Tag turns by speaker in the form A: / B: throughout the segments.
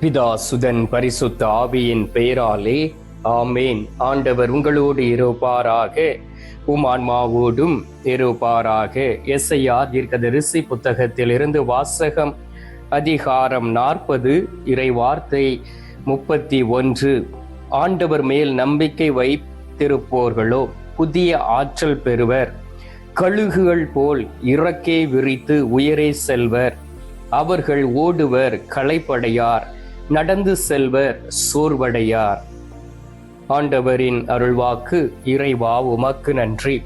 A: பிதா சுதன் பரிசுத்த ஆவியின் பெயராலே ஆமேன். ஆண்டவர் உங்களோடு இருப்பாராக. உம் ஆன்மாவோடும் இருப்பாராக. எஸ்ஐயா தீர்க்கதரிசி புத்தகத்திலிருந்து வாசகம் அதிகாரம் நாற்பது இறை வார்த்தை முப்பத்தி ஒன்று. ஆண்டவர் மேல் நம்பிக்கை வைத்திருப்போர்களோ புதிய ஆற்றல் பெறுவர். கழுகுகள் போல் இறக்கே விரித்து உயரே செல்வர். அவர்கள் ஓடுவர் களைப்படையார். நடந்து செல்வர் சோர்வடையார். ஆண்டவரின் அருள்வாக்கு இறைவா உமக்கு நன்றி.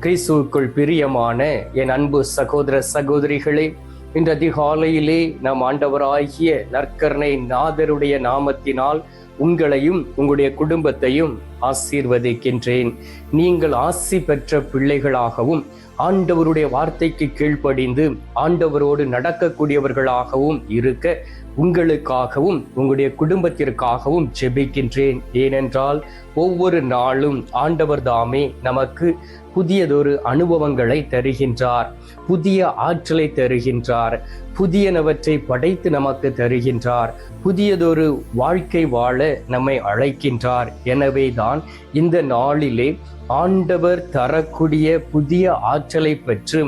A: கிறிஸ்துவுக்குள் பிரியமான என் அன்பு சகோதர சகோதரிகளே இன்று அதிகாலையிலே நம் ஆண்டவராகிய நற்கரணை நாதருடைய நாமத்தினால் உங்களையும் உங்களுடைய குடும்பத்தையும் ஆசீர்வதிக்கின்றேன். நீங்கள் ஆசி பெற்ற பிள்ளைகளாகவும் ஆண்டவருடைய வார்த்தைக்கு கீழ்ப்படிந்து ஆண்டவரோடு நடக்கக்கூடியவர்களாகவும் இருக்க உங்களுக்காகவும் உங்களுடைய குடும்பத்திற்காகவும் ஜெபிக்கின்றேன். ஏனென்றால் ஒவ்வொரு நாளும் ஆண்டவர் தாமே நமக்கு புதியதொரு அனுபவங்களை தருகின்றார். புதிய ஆற்றலை தருகின்றார். புதியனவற்றை படைத்து நமக்கு தருகின்றார். புதியதொரு வாழ்க்கை வாழ நம்மை அழைக்கின்றார். எனவே தான் இந்த நாளிலே ஆண்டவர் தரக்கூடிய புதிய ஆற்றலை பெற்று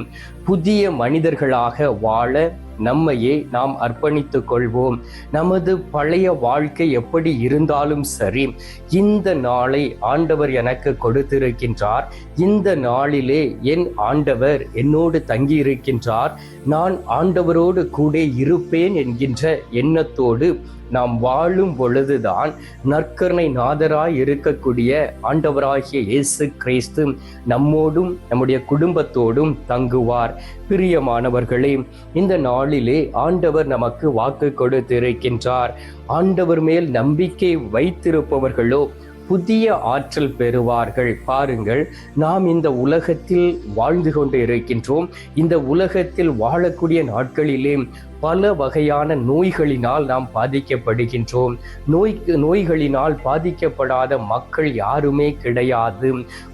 A: புதிய மனிதர்களாக வாழ நம்மையே நாம் அர்ப்பணித்துக் கொள்வோம். நமது பழைய வாழ்க்கை எப்படி இருந்தாலும் சரி இந்த நாளை ஆண்டவர் எனக்கு கொடுத்திருக்கின்றார். இந்த நாளிலே என் ஆண்டவர் என்னோடு தங்கி இருக்கின்றார் நான் ஆண்டவரோடு கூட இருப்பேன் என்கின்ற எண்ணத்தோடு நாம் வாழும் பொழுதுதான் நற்கருணை நாதராய் இருக்கக்கூடிய ஆண்டவராகிய இயேசு கிறிஸ்து நம்மோடும் நம்முடைய குடும்பத்தோடும் தங்குவார். பிரியமானவர்களே இந்த நாளிலே ஆண்டவர் நமக்கு வாக்கு கொடுத்திருக்கின்றார். ஆண்டவர் மேல் நம்பிக்கை வைத்திருப்பவர்களோ புதிய ஆற்றல் பெறுவார்கள். பாருங்கள் நாம் இந்த உலகத்தில் வாழ்ந்து கொண்டு இருக்கின்றோம். இந்த உலகத்தில் வாழக்கூடிய நாட்களிலே பல வகையான நோய்களினால் நாம் பாதிக்கப்படுகின்றோம். நோய் நோய்களினால் பாதிக்கப்படாத மக்கள் யாருமே கிடையாது.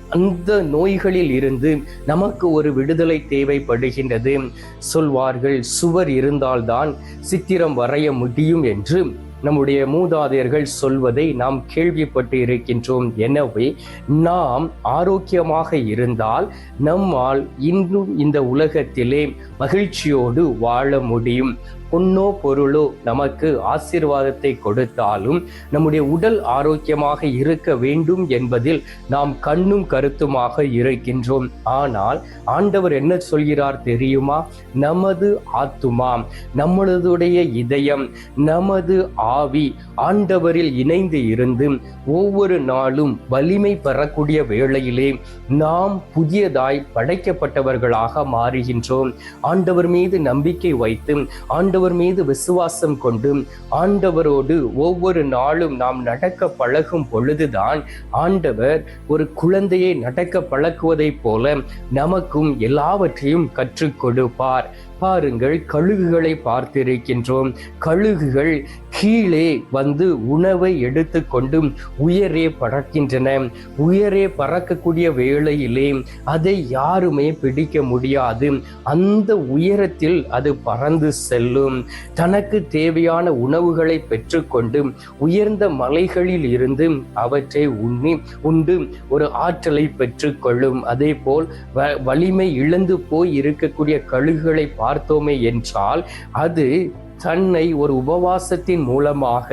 A: அந்த நோய்களில் இருந்து நமக்கு ஒரு விடுதலை தேவைப்படுகின்றது. சொல்வார்கள் சுவர் இருந்தால்தான் சித்திரம் வரைய முடியும் என்று நம்முடைய மூதாதையர்கள் சொல்வதை நாம் கேள்விப்பட்டு இருக்கின்றோம். எனவே நாம் ஆரோக்கியமாக இருந்தால் நம்மால் இன்னும் இந்த உலகத்திலே மகிழ்ச்சியோடு வாழ முடியும். பொன்னோ பொருளோ நமக்கு ஆசீர்வாதத்தை கொடுத்தாலும் நம்முடைய உடல் ஆரோக்கியமாக இருக்க வேண்டும் என்பதில் நாம் கண்ணும் கருத்துமாக இருக்கின்றோம். ஆனால் ஆண்டவர் என்ன சொல்கிறார் தெரியுமா? நமது ஆத்துமா நம்மளுடைய இதயம் நமது ஆவி ஆண்டவரில் இணைந்து இருந்து ஒவ்வொரு நாளும் வலிமை பெறக்கூடிய வேளையிலே நாம் புதியதாய் படைக்கப்பட்டவர்களாக மாறுகின்றோம். ஆண்டவர் மீது நம்பிக்கை வைத்து ஆண்டவர் மீது விசுவாசம் கொண்டு ஆண்டவரோடு ஒவ்வொரு நாளும் நாம் நடக்க பழகும் பொழுதுதான் ஆண்டவர் ஒரு குழந்தையை நடக்க பழக்குவதைப் போல நமக்கும் எல்லாவற்றையும் கற்றுக் கொடுப்பார். பாருங்கள் கழுகுகளை பார்த்திருக்கின்றோம். கழுகுகள் கீழே வந்து உணவை எடுத்துக்கொண்டு உயரே பறக்கின்றன. உயரே பறக்கக்கூடிய வேளையிலே அதை யாருமே பிடிக்க முடியாது. அந்த உயரத்தில் அது பறந்து செல்லும். தனக்கு தேவையான உணவுகளை பெற்றுக்கொண்டு உயர்ந்த மலைகளில் இருந்து அவற்றை உண்ணி உண்டு ஒரு ஆற்றலை பெற்றுக்கொள்ளும். அதே போல் வலிமை இழந்து போய் இருக்கக்கூடிய கழுகுகளை பார்த்தோமே என்றால் அது தன்னை ஒரு உபவாசத்தின் மூலமாக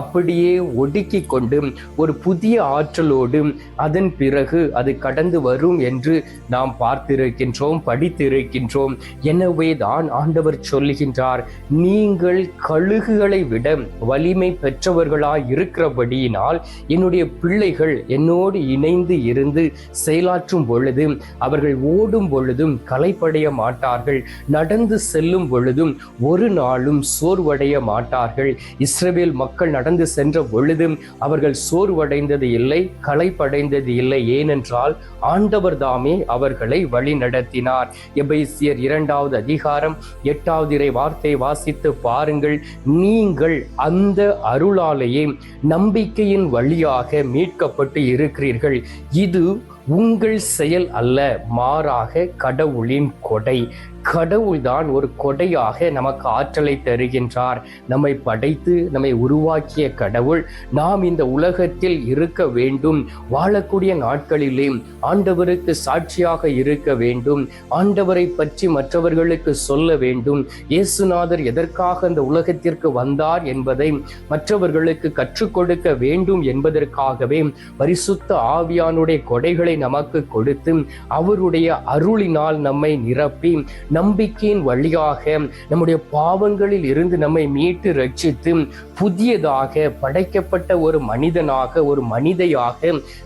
A: அப்படியே ஒடுக்கி கொண்டு ஒரு புதிய ஆற்றலோடு அதன் பிறகு அது கடந்து வரும் என்று நாம் பார்த்திருக்கின்றோம் படித்திருக்கின்றோம். எனவே தான் ஆண்டவர் சொல்லுகின்றார் நீங்கள் கழுகுகளை விட வலிமை பெற்றவர்களாய் இருக்கிறபடியினால் என்னுடைய பிள்ளைகள் என்னோடு இணைந்து இருந்து செயலாற்றும் பொழுது அவர்கள் ஓடும் பொழுதும் களைப்படைய மாட்டார்கள். நடந்து செல்லும் பொழுதும் ஒரு நாளும் சோர்வடைய மாட்டார்கள். இஸ்ரேல் மக்கள் நடந்து சென்ற பொழுதும் அவர்கள் சோர்வடைந்தது இல்லை களைப்படைந்தது இல்லை. ஏனென்றால் ஆண்டவர் தாமே அவர்களை வழி நடத்தினார். எபைசியர் இரண்டாவது அதிகாரம் எட்டாவது இறை வார்த்தை வாசித்து பாருங்கள். நீங்கள் அந்த அருளாலேயே நம்பிக்கையின் வழியாக மீட்கப்பட்டு இருக்கிறீர்கள். இது உங்கள் செயல் அல்ல மாறாக கடவுளின் கொடை. கடவுள்தான் ஒரு கொடையாக நமக்கு ஆற்றலை தருகின்றார். நம்மை படைத்து நம்மை உருவாக்கிய கடவுள் நாம் இந்த உலகத்தில் இருக்க வேண்டும். வாழக்கூடிய நாட்களிலே ஆண்டவருக்கு சாட்சியாக இருக்க வேண்டும். ஆண்டவரை பற்றி மற்றவர்களுக்கு சொல்ல வேண்டும். இயேசுநாதர் எதற்காக இந்த உலகத்திற்கு வந்தார் என்பதை மற்றவர்களுக்கு கற்றுக் கொடுக்க வேண்டும் என்பதற்காகவே பரிசுத்த ஆவியானுடைய கொடைகளை அவரை நமக்கு கொடுத்து அவருடைய அருளினால் நம்மை நிரப்பி நம்பிக்கையின் வழியாக நம்முடைய பாவங்களில் இருந்து நம்மை மீட்டு ரட்சித்து புதியதாக படைக்கப்பட்ட ஒரு மனிதனாக ஒரு மனிதையாக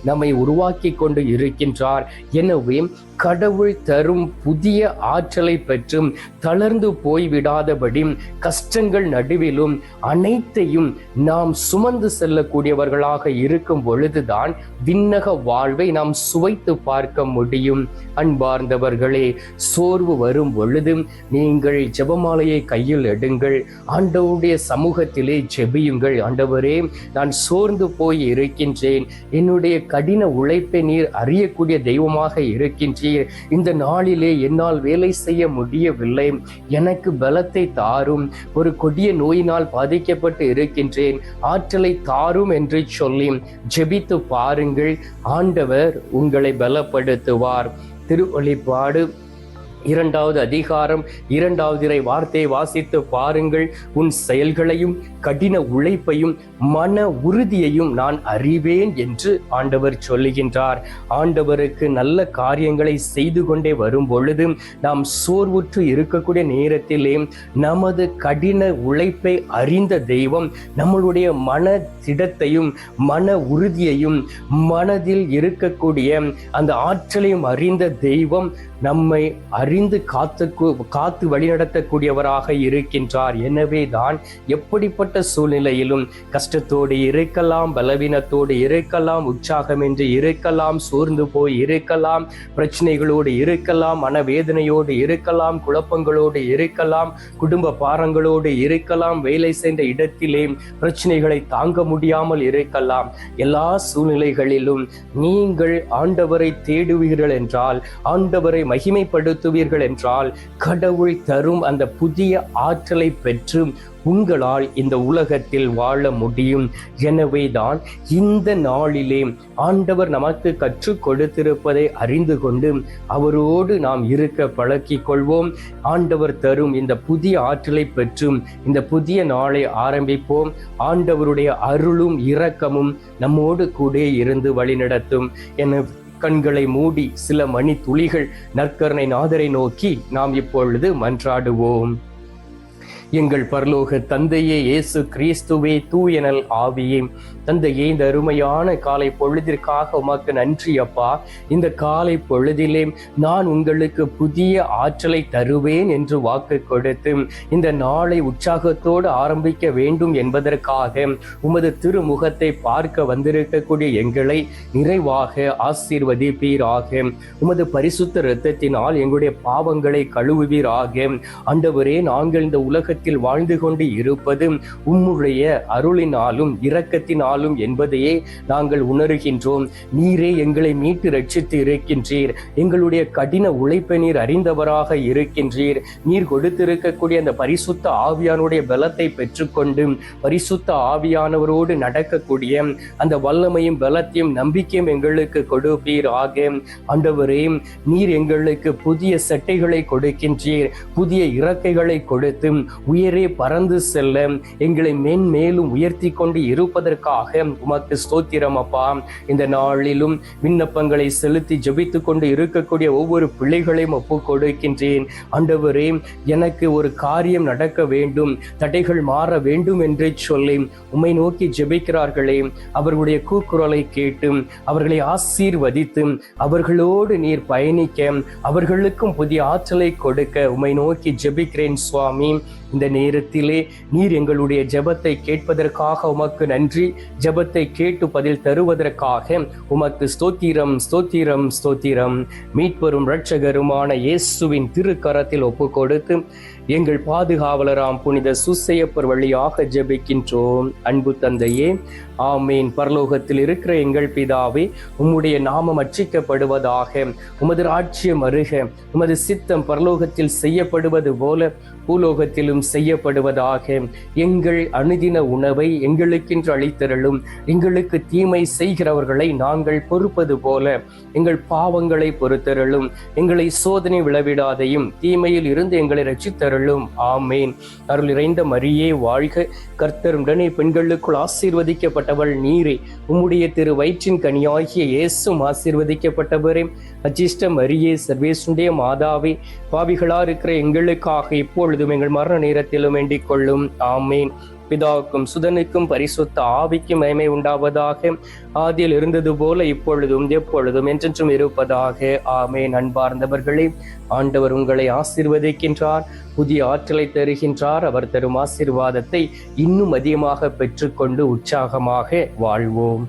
A: நம்மை உருவாக்கி கொண்டு இருக்கின்றார். எனவே கடவுள் தரும் புதிய ஆற்றலை பெற்றும் தளர்ந்து போய்விடாதபடி கஷ்டங்கள் நடுவிலும் அனைத்தையும் நாம் சுமந்து செல்லக்கூடியவர்களாக இருக்கும் பொழுதுதான் விண்ணக வாழ்வை நாம் சு சுவைத்து பார்க்க முடியும். அன்பார்ந்தவர்களே சோர்வு வரும் பொழுது நீங்கள் ஜெபமாலையை கையில் எடுங்கள். ஆண்டவருடைய சமூகத்திலே ஜெபியுங்கள். ஆண்டவரே நான் சோர்ந்து போய் இருக்கின்றேன். என்னுடைய கடின உழைப்பை நீர் அறியக்கூடிய தெய்வமாக இருக்கின்றீர். இந்த நாளிலே என்னால் வேலை செய்ய முடியவில்லை. எனக்கு பலத்தை தாரும். ஒரு கொடிய நோயினால் பாதிக்கப்பட்டு இருக்கின்றேன். ஆற்றலை தாரும் என்று சொல்லி ஜெபித்து பாருங்கள். ஆண்டவர் உங்கள் பலப்படுத்துவார். திருவழிப்பாடு இரண்டாவது அதிகாரம் இரண்டாவது இறை வார்த்தையை வாசித்து பாருங்கள். உன் செயல்களையும் கடின உழைப்பையும் மன உறுதியையும் நான் அறிவேன் என்று ஆண்டவர் சொல்லுகின்றார். ஆண்டவருக்கு நல்ல காரியங்களை செய்து கொண்டே வரும் பொழுது நாம் சோர்வுற்று இருக்கக்கூடிய நேரத்திலே நமது கடின உழைப்பை அறிந்த தெய்வம் நம்மளுடைய மன திடத்தையும் மன உறுதியையும் மனதில் இருக்கக்கூடிய அந்த ஆற்றலையும் அறிந்த தெய்வம் நம்மை அறிந்து காத்து காத்து வழிநடத்தக்கூடியவராக இருக்கின்றார். எனவே தான் எப்படிப்பட்ட சூழ்நிலையிலும் கஷ்டத்தோடு இருக்கலாம் பலவீனத்தோடு இருக்கலாம் உற்சாகமின்றி இருக்கலாம் சோர்ந்து போய் இருக்கலாம் பிரச்சனைகளோடு இருக்கலாம் மனவேதனையோடு இருக்கலாம் குழப்பங்களோடு இருக்கலாம் குடும்ப பாரங்களோடு இருக்கலாம் வேலை செய்த இடத்திலே பிரச்சனைகளை தாங்க முடியாமல் இருக்கலாம். எல்லா சூழ்நிலைகளிலும் நீங்கள் ஆண்டவரை தேடுவீர்கள் என்றால் ஆண்டவரை மகிமைப்படுத்துவீர்கள் என்றால் கடவுள் தரும் அந்த புதிய ஆற்றலை பெற்று உங்களால் இந்த உலகத்தில் வாழ முடியும். எனவே தான் இந்த நாளிலே ஆண்டவர் நமக்கு கற்றுக் கொடுத்திருப்பதை அறிந்து கொண்டு அவரோடு நாம் இருக்க பழக்கிக் கொள்வோம். ஆண்டவர் தரும் இந்த புதிய ஆற்றலை பெற்றும் இந்த புதிய நாளை ஆரம்பிப்போம். ஆண்டவருடைய அருளும் இரக்கமும் நம்மோடு கூட இருந்து வழிநடத்தும். என கண்களை மூடி சில மணி துளிகள் நற்கருணை நாதரை நோக்கி நாம் இப்பொழுது மன்றாடுவோம். எங்கள் பரலோக தந்தையே இயேசு கிறிஸ்துவே தூயனல் ஆவியே. தந்தையே இந்த அருமையான காலை பொழுதிற்காக உமக்கு நன்றி அப்பா. இந்த காலை பொழுதிலே நான் உங்களுக்கு புதிய ஆற்றலை தருவேன் என்று வாக்கு கொடுத்து இந்த நாளை உற்சாகத்தோடு ஆரம்பிக்க வேண்டும் என்பதற்காக உமது திருமுகத்தை பார்க்க வந்திருக்கக்கூடிய எங்களை நிறைவாக ஆசீர்வதிப்பீராக. உமது பரிசுத்த இரத்தத்தினால் எங்களுடைய பாவங்களை கழுவுவீராக. அண்டவரே நாங்கள் இந்த உலக உலகத்தில் வாழ்ந்து கொண்டு இருப்பது உம்முடைய அருளினாலும் இரக்கத்தினாலும் என்பதையே நாங்கள் உணர்கின்றோம். நீரே எங்களை மீட்டு ரட்சித்து இருக்கின்றீர். எங்களுடைய கடின உழைப்பை நீர் அறிந்தவராக இருக்கின்றீர். நீர் கொடுத்திருக்கக்கூடிய அந்த பரிசுத்த ஆவியானுடைய பலத்தை பெற்றுக்கொண்டு பரிசுத்த ஆவியானவரோடு நடக்கக்கூடிய அந்த வல்லமையும் பலத்தையும் நம்பிக்கையும் எங்களுக்கு கொடுப்பீர் ஆக. ஆண்டவரே நீர் எங்களுக்கு புதிய சட்டைகளை கொடுக்கின்றீர். புதிய இறக்கைகளை கொடுத்து உயரே பறந்து செல்ல எங்களை மேன்மேலும் உயர்த்தி கொண்டு இருப்பதற்காக உமக்கு ஸ்தோத்திரம் அப்பா. இந்த நாளிலும் விண்ணப்பங்களை செலுத்தி ஜபித்து கொண்டு இருக்கக்கூடிய ஒவ்வொரு பிள்ளைகளையும் ஒப்பு கொடுக்கின்றேன். ஆண்டவரே எனக்கு ஒரு காரியம் நடக்க வேண்டும் தடைகள் மாற வேண்டும் என்றே சொல்லி உம்மை நோக்கி ஜெபிக்கிறார்களே. அவர்களுடைய கூக்குரலை கேட்டு அவர்களை ஆசீர்வதித்து அவர்களோடு நீர் பயணிக்க அவர்களுக்கும் புதிய ஆற்றலை கொடுக்க உம்மை நோக்கி ஜெபிக்கிறேன் சுவாமி. இந்த நேரத்திலே நீர் எங்களுடைய ஜெபத்தை கேட்பதற்காக உமக்கு நன்றி. ஜெபத்தை கேட்டு பதில் தருவதற்காக உமக்கு ஸ்தோத்திரம் ஸ்தோத்திரம் ஸ்தோத்திரம். மீட்பெரும் இரட்சகருமான இயேசுவின் திருக்கரத்தில் ஒப்பு கொடுத்து எங்கள் பாதுகாவலராம் புனித சுசையப்பர் வழியாக ஜெபிக்கின்றோம். அன்பு தந்தையே ஆமீன். பரலோகத்தில் இருக்கிற எங்கள் பிதாவே உம்முடைய நாமம் அச்சிக்கப்படுவதாக உமது ராஜ்யம் அருக உமது சித்தம் பரலோகத்தில் செய்யப்படுவது போல பூலோகத்திலும் செய்யப்படுவதாக எங்கள் அணுதின உணவை எங்களுக்கென்று அளித்தருளும் எங்களுக்கு தீமை செய்கிறவர்களை நாங்கள் பொறுப்பது போல எங்கள் பாவங்களை பொறுத்தருளும் எங்களை சோதனை விளவிடாதையும் தீமையில் இருந்து எங்களை அருளும். ஆமேன். அருள் இறைந்த மரியே வாழ்க கர்த்தருடனே பெண்களுக்குள் ஆசீர்வதிக்கப்பட்டவள் நீரே. உம்முடைய திரு வயிற்றின் கனியாகிய இயேசும் ஆசீர்வதிக்கப்பட்டவரே. அஜிஷ்டம் மரியே சர்வேசுண்டே மாதாவே பாவிகளா இருக்கிற எங்களுக்காக இப்பொழுதும் எங்கள் மரண நேரத்திலும் வேண்டிக் கொள்ளும். ஆமேன். பிதாவுக்கும் சுதனுக்கும் பரிசுத்த ஆவிக்கும் மயமை உண்டாவதாக. ஆதியில் இருந்தது போல இப்பொழுதும் எப்பொழுதும் என்றென்றும் இருப்பதாக. ஆமேன். அன்பார்ந்தவர்களே ஆண்டவர் உங்களை ஆசிர்வதிக்கின்றார் புதிய ஆற்றலை தருகின்றார். அவர் தரும் ஆசீர்வாதத்தை இன்னும் அதிகமாக பெற்றுக்கொண்டு உற்சாகமாக வாழ்வோம்.